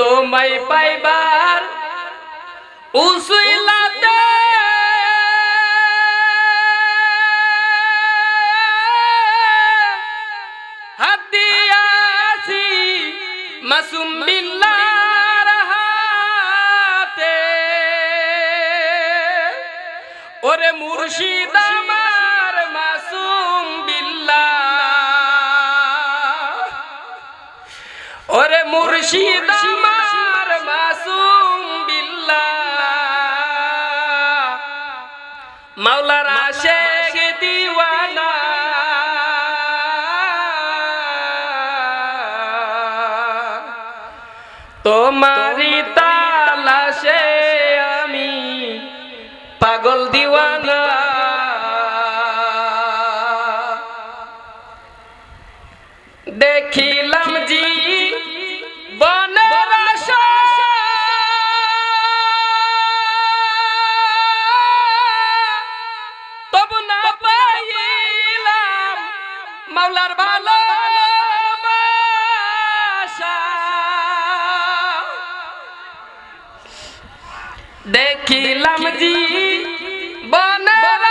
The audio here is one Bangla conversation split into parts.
তোমায় পাইবার উসুইলাতে হাতিয়াছি মাসুম বিল্লার হাতে। ওরে মুর্শিদ আমার ওরে মুর্শিদ আমার মাসুম বিল্লাহ। মাওলার আশেক দিওয়ানা। তোমারি তালাশে আমি পাগল দিওয়ানা। দেখিলাম জি মাওলার ভালো দেখিলাম জি বনের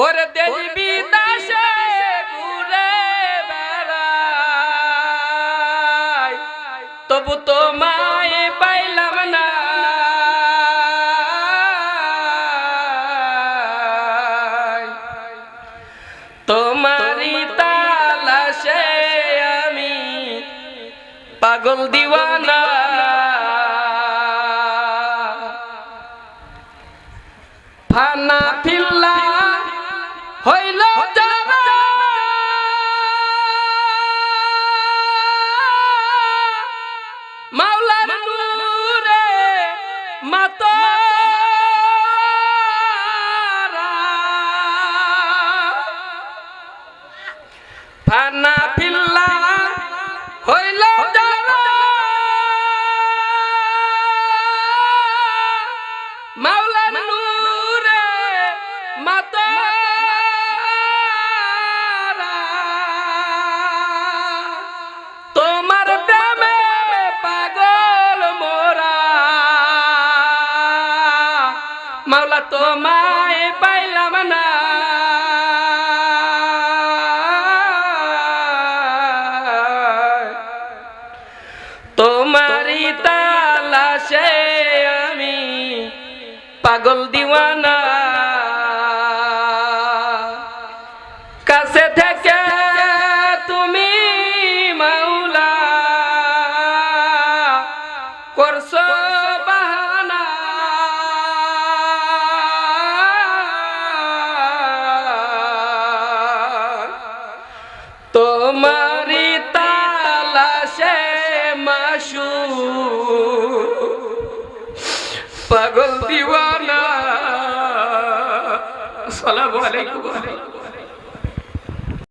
ওরে দেশ বিদেশে ঘুরে বেড়াই তবু তোমায় পাইলাম না। তোমারি তালাশে আমি পাগল দিওয়ানা। ফানা ফিল্লা হইল যারা নূরে মাতারা তোমায় পাইলাম না। তোমারি তালাশে আমি পাগল দিওয়ানা। তোমারি তালাশে মাসু পাগল দিওয়ানা। সালাম আলাইকুম।